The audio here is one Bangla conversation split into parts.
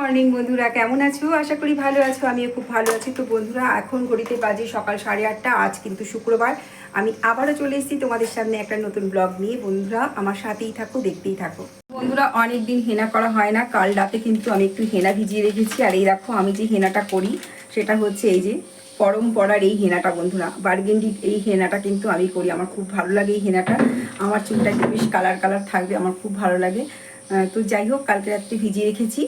মর্নিং বন্ধুরা, কেমন আছো? আশা করি ভালো আছো, আমিও খুব ভালো আছি। তো বন্ধুরা, এখন ঘড়িতে বাজে সকাল সাড়ে আটটা, আজ কিন্তু শুক্রবার। আমি আবারও চলে এসেছি তোমাদের সামনে একটা নতুন ব্লগ নিয়ে। বন্ধুরা, আমার সাথেই থাকো, দেখতেই থাকো। বন্ধুরা অনেক দিন হেনা করা হয় না। কাল রাতে কিন্তু আমি একটু হেনা ভিজিয়ে রেখেছি। আর এই দেখো, আমি যে হেনাটা করি, সেটা হচ্ছে এই যে পরম্পরার এই হেনাটা, বন্ধুরা। বার্গেন্ডি এই হেনাটা কিন্তু আমি করি। আমার খুব ভালো লাগে এই হেনাটা। আমার চুলটা একটু বেশ কালার কালার থাকবে, আমার খুব ভালো লাগে। তো যাই হোক, কালকে রাত্রে ভিজিয়ে রেখেছি।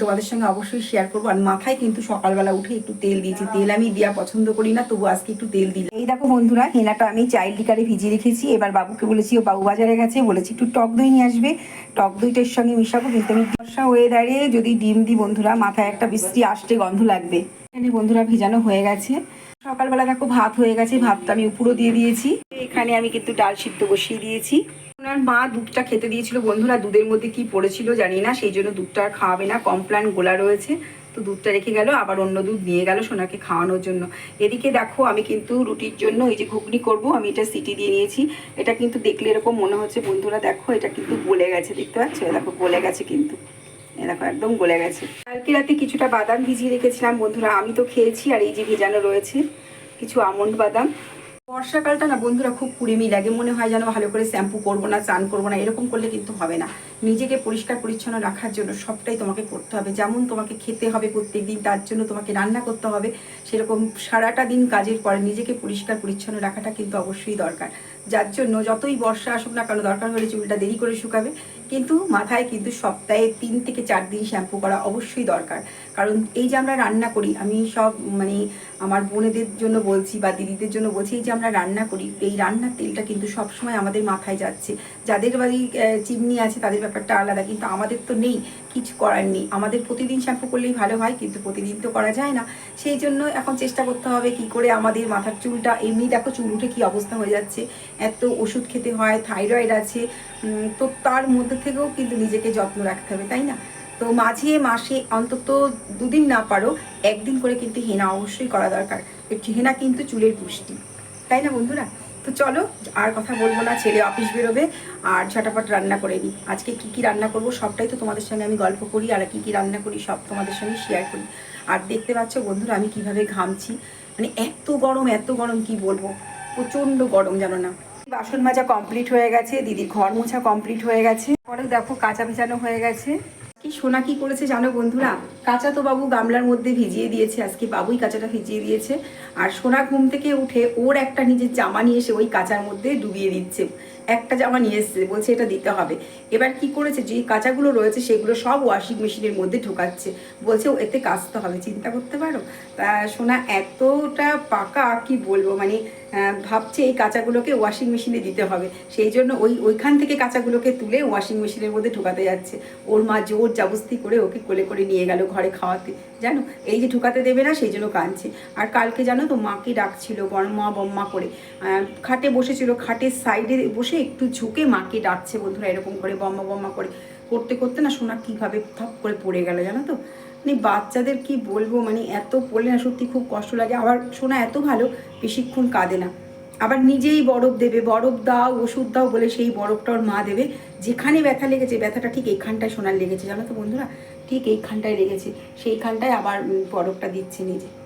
তোমাদের সঙ্গে অবশ্যই শেয়ার করব। আর মাথায় কিন্তু সকালবেলা উঠে একটু তেল দিয়েছি। তেল আমি দেওয়া পছন্দ করি না, তবু আজকে একটু তেল দিলাম। এই দেখো বন্ধুরা, হেনাটা আমি চাইল্ড লিকারে ভিজিয়ে রেখেছি। এবার বাবুকে বলেছি, ও বাবু বাজারে গেছে? বলেছি, একটু টক দই নিয়ে আসবে। টক দইটার সঙ্গে মিশাবো, কিন্তু আমি বর্ষা ওয়েদারে যদি ডিম দিই বন্ধুরা, মাথায় একটা বৃষ্টি আসতে গন্ধ লাগবে। এখানে বন্ধুরা ভিজানো হয়ে গেছে। সকালবেলা দেখো ভাত হয়ে গেছে, ভাতটা আমি উপরও দিয়ে দিয়েছি। এখানে আমি কিন্তু ডাল সিদ্ধ বসিয়ে দিয়েছি। ওনার মা দুধটা খেতে দিয়েছিল। বন্ধুরা, দুধের মধ্যে কি পড়েছিল জানি না, সেই জন্য দুধটা আর খাওয়াবে না। কমপ্লান গোলা রয়েছে, তো দুধটা রেখে গেল, আবার অন্য দুধ নিয়ে গেল সোনাকে খাওয়ানোর জন্য। এদিকে দেখো, আমি কিন্তু রুটির জন্য এই যে ঘুগনি করব, আমি এটা সিটি দিয়ে নিয়েছি। এটা কিন্তু দেখলে এরকম মনে হচ্ছে, বন্ধুরা দেখো, এটা কিন্তু গলে গেছে, দেখতে পাচ্ছ? দেখো, গলে গেছে কিন্তু। দেখো, একদম গলে গেছে। কালকে রাতে কিছুটা বাদাম ভিজিয়ে রেখেছিলাম, বন্ধুরা। আমি তো খেয়েছি, আর এই যে ভেজানো রয়েছে, কিছু আমন্ড বাদাম। বর্ষাকালটা না বন্ধুরা খুব কুড়েমি লাগে, মনে হয় যেন ভালো করে শ্যাম্পু করব না, চান করব না, এরকম করলে কিন্তু হবে না। নিজেকে পরিষ্কার পরিচ্ছন্ন রাখার জন্য সবটাই তোমাকে করতে হবে। যেমন তোমাকে খেতে হবে প্রত্যেক দিন তার জন্য তোমাকে রান্না করতে হবে, সেরকম সারাটা দিন কাজের পরে নিজেকে পরিষ্কার পরিচ্ছন্ন রাখাটা কিন্তু অবশ্যই দরকার। যার জন্য যতই বর্ষা আসুক না কেন, দরকার হলে চুলটা দেরি করে শুকাবে, কিন্তু মাথায় কিন্তু সপ্তাহে তিন থেকে চার দিন শ্যাম্পু করা অবশ্যই দরকার। কারণ এই যে আমরা রান্না করি, আমি সব মানে আমার বোনেদের জন্য বলছি বা দিদিদের জন্য বলছি, এই যে আমরা রান্না করি, এই রান্নার তেলটা কিন্তু সবসময় আমাদের মাথায় যাচ্ছে। যাদের বাড়ি চিমনি আছে তাদের ব্যাপারটা আলাদা, কিন্তু আমাদের তো নেই, কিছু করার নেই। আমাদের প্রতিদিন শ্যাম্পু করলেই ভালো হয়, কিন্তু প্রতিদিন তো করা যায় না। সেই জন্য এখন চেষ্টা করতে হবে কি করে আমাদের মাথার চুলটা, এমনি দেখো চুল উঠে কী অবস্থা হয়ে যাচ্ছে। এত ওষুধ খেতে হয়, থাইরয়েড আছে তো তার মধ্যে থেকেও কিন্তু নিজেকে যত্ন রাখতে হবে, তাই না? তো মাঝে মাসে, অন্তত দুদিন না পারো, একদিন করে কিন্তু হেনা অবশ্যই করা দরকার। হেনা কিন্তু চুলের পুষ্টি। তাই না বন্ধুরা? তো চলো, আর কথা বলব না, ছেলে অফিস বেরোবে, আর ঝটাপট রান্না করে নিই। আজকে কি কি রান্না করব সবটাই তো তোমাদের সঙ্গে আমি গল্প করি, আর কি কি রান্না করি সব তোমাদের সঙ্গে শেয়ার করি। আর দেখতে পাচ্ছ বন্ধুরা, আমি কীভাবে ঘামছি। মানে এত গরম এত গরম, কি বলব? প্রচণ্ড গরম, জানো না? বাসন মাজা কমপ্লিট হয়ে গেছে, দিদির ঘর মোছা কমপ্লিট হয়ে গেছে। পরে দেখো কাঁচা ভেজানো হয়ে গেছে। কি সোনা কি করেছে জানো বন্ধুরা? কাঁচা তো বাবু গামলার মধ্যে ভিজিয়ে দিয়েছে, আজকে বাবুই কাঁচাটা ভিজিয়ে দিয়েছে। আর সোনা ঘুম থেকে উঠে ওর একটা নিজের জামা নিয়ে এসে ওই কাঁচার মধ্যে ডুবিয়ে দিচ্ছে। একটা জামা নিয়ে এসছে, বলছে এটা দিতে হবে। এবার কি করেছে যে কাঁচাগুলো রয়েছে সেগুলো সব ওয়াশিং মেশিনের মধ্যে ঢোকাচ্ছে। বলছে এতে কাচতে হবে, চিন্তা করতে পারো? তা সোনা এতটা পাকা কি বলব মানে ভাবছে এই কাঁচাগুলোকে ওয়াশিং মেশিনে দিতে হবে। সেই জন্য ওই, ওইখান থেকে কাঁচাগুলোকে তুলে ওয়াশিং মেশিনের মধ্যে ঢোকাতে যাচ্ছে। ওর মা জোর জাবস্তি করে ওকে কোলে করে নিয়ে গেল ঘরে খাওয়াতে। জানো, এই যে ঢুকাতে দেবে না, সেই জন্য কাঁদছে। আর কালকে জানো তো, মাকে ডাকছিল বড়মা বম্মা করে। খাটে বসেছিল, খাটের সাইডে বসে একটু ঝুঁকে মাকে ডাকছে বন্ধুরা, এরকম করে বম্মা বম্মা করে। করতে করতে না সোনা কীভাবে থপ করে পড়ে গেল জানো তো? মানে বাচ্চাদের কি বলব মানে এত পড়লে না সত্যি খুব কষ্ট লাগে। আবার সোনা এত ভালো, বেশিক্ষণ কাঁদে না। আবার নিজেই বরফ দেবে, বরফ দাও, ওষুধ দাও বলে সেই বরফটা ওর মা দেবে। যেখানে ব্যথা লেগেছে, ব্যথাটা ঠিক এইখানটায় সোনার লেগেছে, জানো তো বন্ধুরা? ঠিক এইখানটায় লেগেছে, সেইখানটায় আবার বরফটা দিচ্ছে নিজে।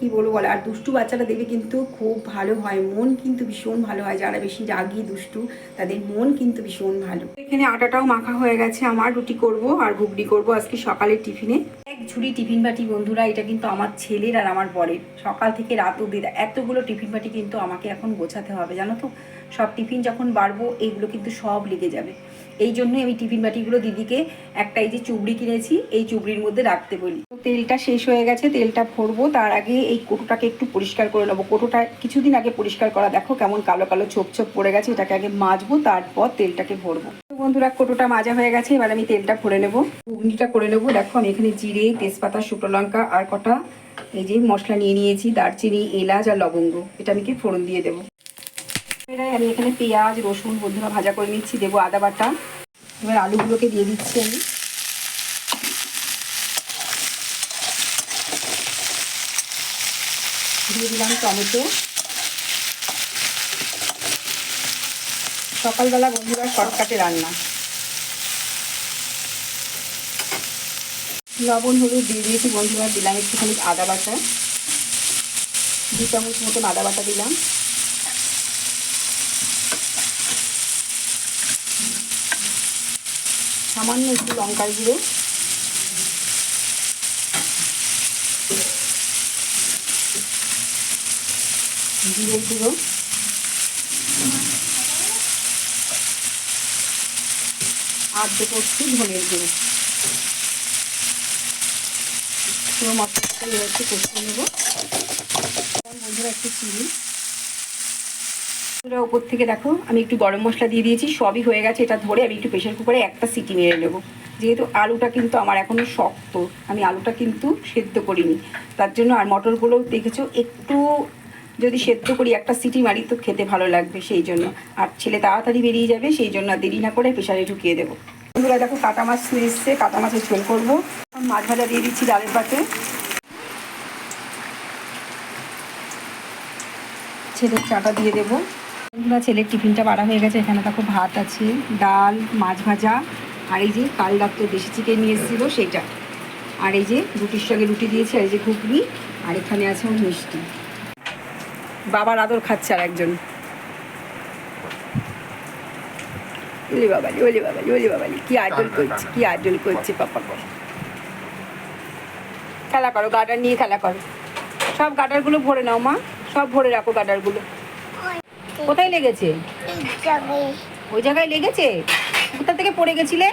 কি বলব বলো? আর দুষ্টু বাচ্চারা দেখবে কিন্তু খুব ভালো হয়। মন কিন্তু ভীষণ ভালো হয়। যারা বেশি রাগি, দুষ্টু, তাদের মন কিন্তু ভীষণ ভালো। এখানে আটাটাও মাখা হয়ে গেছে আমার। রুটি করব আর ঘুগনি করব আজকে সকালের টিফিনে। এক ঝুড়ি টিফিন বাটি বন্ধুরা, এটা কিন্তু আমার ছেলের আর আমার বরের। সকাল থেকে রাত অব্দি এতগুলো টিফিন বাটি কিন্তু আমাকে এখন গোছাতে হবে, জানো তো? সব টিফিন যখন বাড়বো এইগুলো কিন্তু সব লেগে যাবে। এই জন্যই আমি টিফিন বাটিগুলো দিদিকে একটা এই যে চুবড়ি কিনেছি, এই চুবড়ির মধ্যে রাখতে বলি। তেলটা শেষ হয়ে গেছে, তেলটা ভরবো, তার আগে এই কোটোটাকে একটু পরিষ্কার করে নেব। কোটোটা কিছুদিন আগে পরিষ্কার করা, দেখো কেমন কালো কালো ছোপ ছোপ পড়ে গেছে, এটাকে আগে মাজবো, তারপর তেলটাকে ভরবো। বন্ধুরা, কোটোটা মাজা হয়ে গেছে, এবার আমি তেলটা ভরে নেব। ঘুগনিটা করে নেব, দেখো আমি এখানে জিরে, তেজপাতা, শুকনো লঙ্কা, আর কটা এই যে মশলা নিয়ে নিয়েছি, দারচিনি, এলাচ আর লবঙ্গ। এটা আমি কি ফোড়ন দিয়ে দেবো। এবারে আমি এখানে পেঁয়াজ, রসুন, বন্ধুরা ভাজা করে নিচ্ছি, দেবো আদা বাটা। এবার আলুগুলোকে দিয়ে দিচ্ছি আমি। দিয়ে দিলাম টমেটো। সকালবেলা বন্ধুরা শর্টকাটে রান্না। লবণ, হলুদ দিয়ে দিয়েছি বন্ধুরা, দিলাম একটুখানি আদা বাটা। দু চামচ মতন আদা বাটা দিলাম। সামান্য একটু লঙ্কার গুঁড়ো। জিরের গুঁড়ো। আর দেবো একটু ধনের গুঁড়ো। পুরো মশলাটা এবার একটু কষিয়ে নেব। বন্ধুরা, একটু চিনি। বন্ধুরা ওপর থেকে দেখো, আমি একটু গরম মশলা দিয়ে দিয়েছি, সবই হয়ে গেছে। এটা ধরে আমি একটু প্রেশার কুকারে একটা সিটি মেরে নেব। যেহেতু আলুটা কিন্তু আমার এখনও শক্ত, আমি আলুটা কিন্তু সেদ্ধ করিনি। তার জন্য আর মটরগুলোও দেখেছ, একটু যদি সেদ্ধ করি একটা সিটি মারি তো খেতে ভালো লাগবে সেই জন্য। আর ছেলে তাড়াতাড়ি বেরিয়ে যাবে, সেই জন্য দেরি না করে প্রেশারে ঢুকিয়ে দেবো। বন্ধুরা দেখো, কাটা মাছ নিয়ে এসছে, কাটা মাছের ঝোল করব। মাছ ভাজা দিয়ে দিচ্ছি ডালের পাতে। ছেলের চাটা দিয়ে দেবো। বন্ধুরা ছেলের টিফিনটা বাড়া হয়ে গেছে। এখানে দেখো ভাত আছে ডাল মাছ ভাজা আর এই যে কাল রাত্রে দেশি চিকেন নিয়ে এসেছিল সেইটা। আর এই যে রুটির সঙ্গে রুটি দিয়েছি আর এই যে ঘুগনি আর এখানে আছে ওর মিষ্টি। বাবার আদর খাচ্ছে আর একজন। ওলে বাবালি ওলে বাবালি ওলে বাবালি কি আদর করছে কি আদর করছে পাপা। খেলা করো গার্ডার নিয়ে খেলা করো। সব গার্ডারগুলো ভরে নাও মা সব ভরে রাখো গার্ডারগুলো। কোথায় লেগেছে? ওই জায়গায় লেগেছে? কোথা থেকে পড়ে গেছিলে?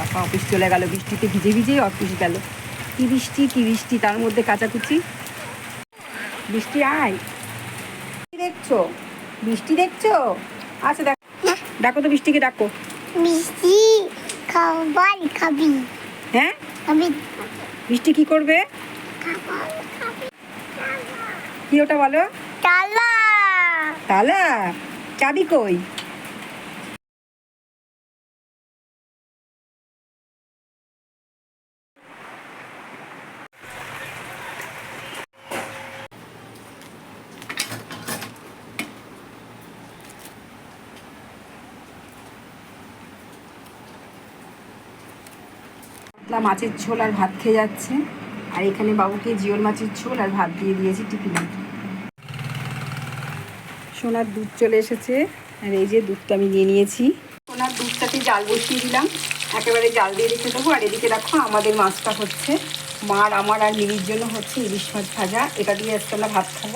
পাপা অফিস চলে গেল বৃষ্টিতে ভিজে ভিজেই অফিস গেল। কি বৃষ্টি কি বৃষ্টি তার মধ্যে কাচাকুচি। বৃষ্টি আয়। দেখছ? বৃষ্টি দেখছ? আচ্ছা দেখো। ডাকো তো বৃষ্টিকে ডাকো। মিষ্টি খাবার খাবি। হ্যাঁ? খাবি বৃষ্টি কি করবে? কি ওটা বলো? তালা তালা, চাবি কই? মাছের ঝোল আর ভাত খেয়ে যাচ্ছে। আর এখানে বাবুকে জিওল মাছের ঝোল আর ভাত দিয়ে দিয়েছি টিফিনে। সোনার দুধ চলে এসেছে। আর এই যে দুধটা আমি নিয়ে নিয়েছি। সোনার দুধটাকে জাল বসিয়ে দিলাম। একেবারে জাল দিয়ে রেখে দেবো। আর এদিকে দেখো, আমাদের মাছটা হচ্ছে মার, আমার আর মিলির জন্য হচ্ছে ইলিশ মাছ ভাজা। এটা দিয়ে আজকে আমরা ভাত খাব।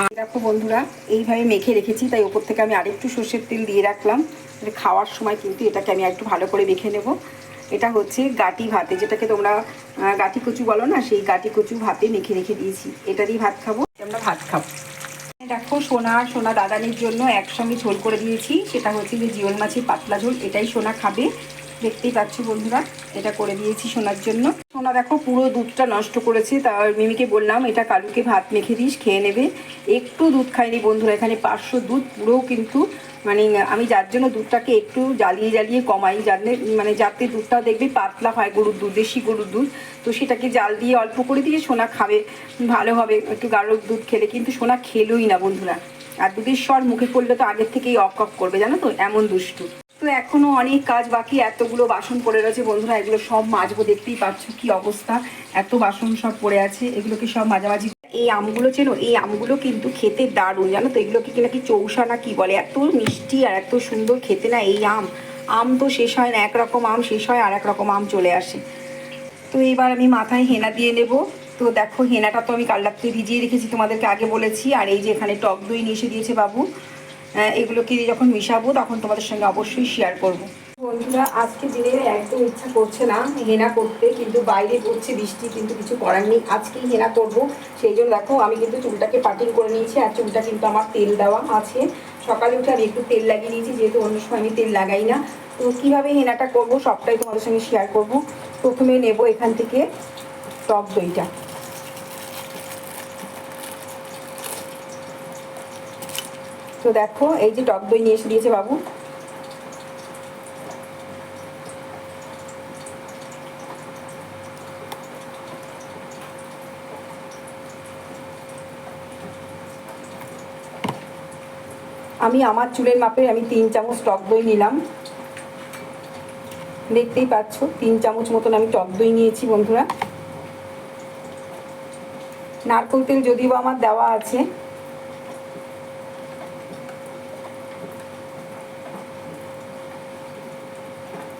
আর দেখো বন্ধুরা, এইভাবে মেখে রেখেছি, তাই ওপর থেকে আমি আরেকটু সর্ষের তেল দিয়ে রাখলাম। খাওয়ার সময় কিন্তু এটাকে আমি একটু ভালো করে মেখে নেব। এটা হচ্ছে গাটি ভাতে, যেটাকে তোমরা গাটি কচু বলো না, সেই গাটি কচু ভাতে মেখে রেখে দিয়েছি। এটা দিয়ে ভাত খাব আমরা ভাত খাব। দেখো সোনা আর সোনা দাদানির জন্য একসঙ্গে ঝোল করে দিয়েছি। সেটা হচ্ছে যে জিওল মাছের পাতলা ঝোল, এটাই সোনা খাবে। দেখতেই পাচ্ছ বন্ধুরা, এটা করে দিয়েছি সোনার জন্য। সোনা দেখো, পুরো দুধটা নষ্ট করেছে, তা মিমিকে বললাম, এটা কালুকে ভাত মেখে দিস, খেয়ে নেবে। একটু দুধ খাইনি বন্ধুরা, এখানে পাঁচশো দুধ, পুরো কিন্তু মানে আমি যার জন্য দুধটাকে একটু জ্বালিয়ে জ্বালিয়ে কমাই জানলে মানে যাতে দুধটা দেখবে পাতলা হয় গরুর দুধ, দেশি গরুর দুধ, তো সেটাকে জাল দিয়ে অল্প করে দিয়ে সোনা খাবে, ভালো হবে, একটু গাঢ় দুধ খেলে, কিন্তু সোনা খেলোই না বন্ধুরা। আর দুধের স্বর মুখে পড়লে তো আগের থেকেই অক অক করবে, জানো তো? এমন দুষ্টু। তো এখনও অনেক কাজ বাকি, এতগুলো বাসন পড়ে রয়েছে বন্ধুরা, এগুলো সব মাজবো, দেখতেই পাচ্ছ কি অবস্থা। এত বাসন সব পড়ে আছে, এগুলোকে সব মাঝামাঝি। এই আমগুলো চেনো, এই আমগুলো কিন্তু খেতে দারুণ, জানো তো? এগুলোকে কি নাকি চৌসা না কি বলে? এত মিষ্টি আর এত সুন্দর খেতে না এই আম। আম তো শেষ হয় না, একরকম আম শেষ হয়, আর এক রকম আম চলে আসে। তো এবার আমি মাথায় হেনা দিয়ে নেব। তো দেখো, হেনাটা তো আমি কাল রাত্রে ভিজিয়ে রেখেছি তোমাদেরকে আগে বলেছি, আর এই যে এখানে টক দই নিয়ে এসে দিয়েছে বাবু। এগুলোকে দিয়ে যখন মিশাবো, তখন তোমাদের সঙ্গে অবশ্যই শেয়ার করব। বন্ধুরা, আজকে দিনে একদম ইচ্ছা করছে না হেনা করতে, কিন্তু বাইরে পড়ছে বৃষ্টি, কিন্তু কিছু করার নেই। আজকেই হেনা করব। সেই জন্য দেখো, আমি কিন্তু চুলটাকে পাটিং করে নিয়েছি, আর চুলটা কিন্তু আমার তেল দেওয়া আছে। সকালে উঠে আমি একটু তেল লাগিয়ে নিয়েছি, যেহেতু অন্য সময় আমি তেল লাগাই না। তো কীভাবে হেনাটা করব, সবটাই তোমাদের সঙ্গে শেয়ার করব। প্রথমে নেব এখান থেকে টক দইটা। তো দেখো, এই যে টক দই নিয়ে এসে দিয়েছে বাবু। আমি আমার চুলের মাপে আমি তিন চামচ টক দই নিলাম। দেখতেই পাচ্ছ, তিন চামচ মতন আমি টক দই নিয়েছি বন্ধুরা। নারকেল তেল যদিও আমার দেওয়া আছে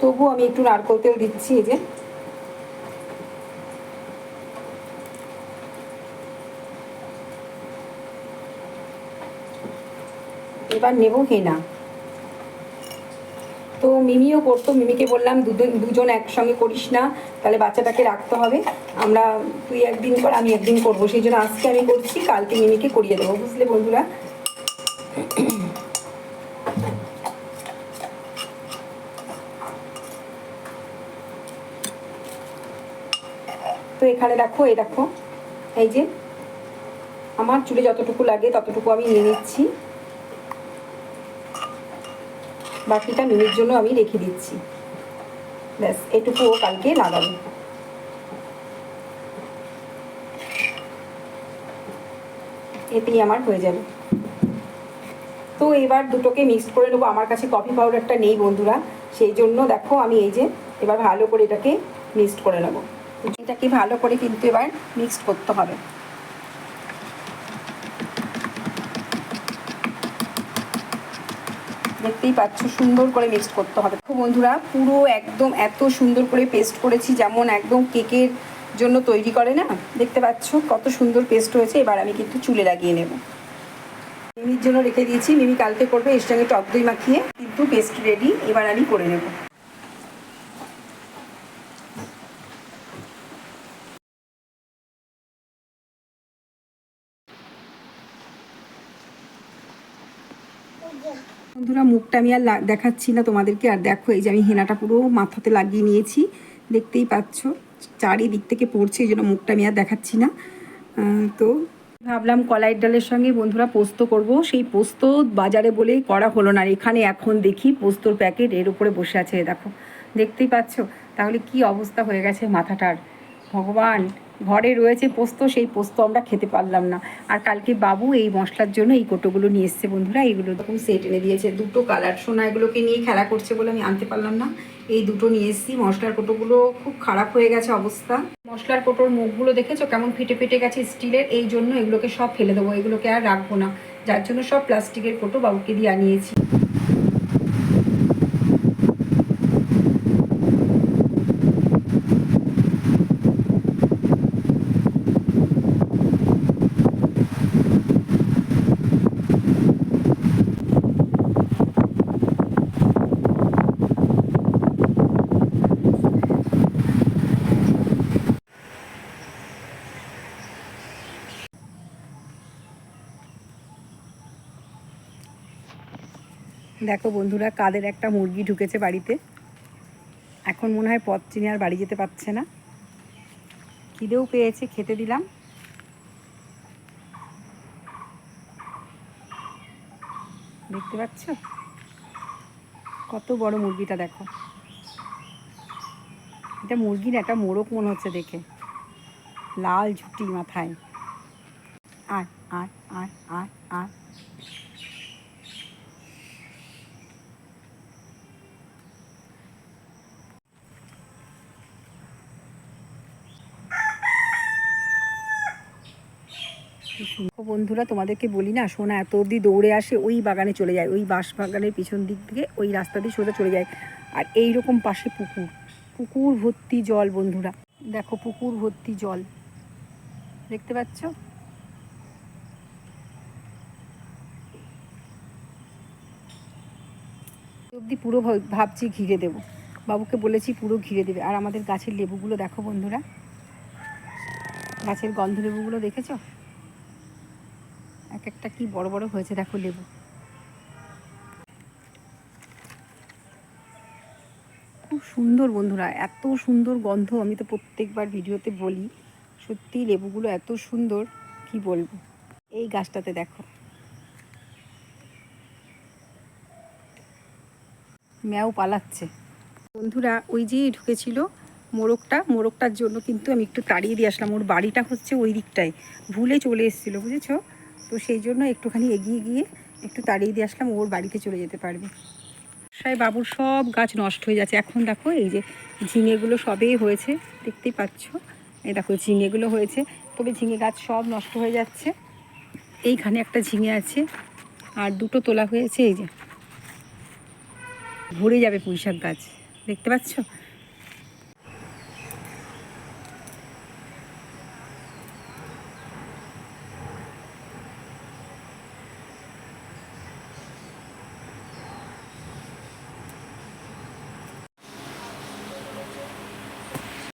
তবু আমি একটু নারকেল তেল দিচ্ছি, এই যে। এবার নেব হেনা। তো মিমিও করতো, মিমিকে বললাম দুজন দুজন একসঙ্গে করিস না, তাহলে বাচ্চাটাকে রাখতে হবে। আমরা, তুই একদিন কর, আমি একদিন করব। সেই জন্য আজকে আমি করছি, কালকে মিমিকে করিয়ে দেবো, বুঝলে বন্ধুরা? তো এখানে দেখো, এই দেখো, এই যে আমার চুলে যতটুকু লাগে ততটুকু আমি নিয়ে নিচ্ছি। বাকিটা মিনির জন্য আমি রেখে দিচ্ছি। ব্যাস, এটুকু ও কালকে লাগাবো। এতেই আমার হয়ে যাবে। তো এবার দুটোকে মিক্স করে নেব। আমার কাছে কফি পাউডারটা নেই বন্ধুরা। সেই জন্য দেখো আমি এই যে এবার ভালো করে এটাকে মিক্সড করে নেব। এটাকে ভালো করে কিন্তু এবার মিক্সড করতে হবে। দেখতেই পাচ্ছ সুন্দর করে মিক্সড করতে হবে। বন্ধুরা, পুরো একদম এত সুন্দর করে পেস্ট করেছি, যেমন একদম কেকের জন্য তৈরি করে না? দেখতে পাচ্ছ কত সুন্দর পেস্ট হয়েছে, এবার আমি কিন্তু চুলে লাগিয়ে নেব। মিমির জন্য রেখে দিয়েছি, মিমি কালকে করবে, এর সঙ্গে টক দই মাখিয়ে কিন্তু পেস্ট রেডি এবার আমি করে নেব। বন্ধুরা, মুখটা আমি আর দেখাচ্ছি না তোমাদেরকে। আর দেখো, এই যে আমি হেনাটা পুরো মাথাতে লাগিয়ে নিয়েছি। দেখতেই পাচ্ছ, চারিদিক থেকে পড়ছে, এই জন্য মুখটা আমি আর দেখাচ্ছি না। তো ভাবলাম কলাইয়ের ডালের সঙ্গে বন্ধুরা পোস্ত করব। সেই পোস্ত বাজারে বলেই করা হলো না। এখানে এখন দেখি পোস্তর প্যাকেট, এর উপরে বসে আছে, দেখো। দেখতেই পাচ্ছ? তাহলে কি অবস্থা হয়ে গেছে মাথাটার? ভগবান! ঘরে রয়েছে পোস্ত, সেই পোস্ত আমরা খেতে পারলাম না। আর কালকে বাবু এই মশলার জন্য এই কোটোগুলো নিয়ে এসছে বন্ধুরা, এইগুলো এরকম সেট এনে দিয়েছে। দুটো কালার সোনা এগুলোকে নিয়ে খেলা করছে বলে আমি আনতে পারলাম না। এই দুটো নিয়ে এসেছি, মশলার কোটোগুলো খুব খারাপ হয়ে গেছে অবস্থা। মশলার কোটোর মুখগুলো দেখেছ কেমন ফেটে ফেটে গেছে স্টিলের? এই জন্য এগুলোকে সব ফেলে দেবো, এগুলোকে আর রাখব না। যার জন্য সব প্লাস্টিকের কোটো বাবুকে দিয়ে আনিয়েছি। দেখো বন্ধুরা, কাদের একটা মুরগি ঢুকেছে বাড়িতে। এখন মনে হয় পথ চিনি আর বাড়ি যেতে পারছে না। খিদেও পেয়েছে, খেতে দিলাম। দেখতে পাচ্ছ? কত বড় মুরগিটা দেখো। এটা মুরগির একটা মোরক মনে হচ্ছে দেখে। লাল ঝুটি মাথায়। আর আর আর আর আর বন্ধুরা, তোমাদেরকে বলি না, সোনা এত অবধি দৌড়ে আসে, ওই বাগানে চলে যায়, ওই বাঁশ বাগানের পিছন দিক থেকে ওই রাস্তা দিয়ে সোজা চলে যায়। আর এই রকম পাশে পুকুর পুকুর ভর্তি জল বন্ধুরা। দেখো, পুকুর ভর্তি জল। দেখতে পাচ্ছ? অবধি পুরো ভাব- ভাবছি ঘিরে দেবো। বাবুকে বলেছি পুরো ঘিরে দেবে। আর আমাদের গাছের লেবুগুলো দেখো বন্ধুরা। গাছের গন্ধ লেবুগুলো দেখেছ? এক একটা কি বড় বড় হয়েছে? দেখো লেবু। খুব সুন্দর বন্ধুরা, এত সুন্দর গন্ধ। আমি তো প্রত্যেকবার ভিডিওতে বলি, সত্যি লেবুগুলো এত সুন্দর, কি বলব? এই গাছটাতে দেখো। ম্যাও পালাচ্ছে। বন্ধুরা, ওই যে ঢুকেছিল মোরগটা, মোরগটার জন্য কিন্তু আমি একটু তাড়িয়ে দিয়ে আসলাম। ওর বাড়িটা হচ্ছে ওই দিকটায়। ভুলে চলে এসেছিল, বুঝেছ? তো সেই জন্য একটুখানি এগিয়ে গিয়ে একটু তাড়িয়ে দিয়ে আসলাম, ওর বাড়িতে চলে যেতে পারবে। বর্ষায় বাবুর সব গাছ নষ্ট হয়ে যাচ্ছে। এখন দেখো, এই যে ঝিঙেগুলো সবেই হয়েছে, দেখতেই পাচ্ছ। এই দেখো, ঝিঙেগুলো হয়েছে। তবে ঝিঙে গাছ সব নষ্ট হয়ে যাচ্ছে। এইখানে একটা ঝিঙে আছে, আর দুটো তোলা হয়েছে, এই যে। ভরে যাবে পুঁইশাক গাছ। দেখতে পাচ্ছ?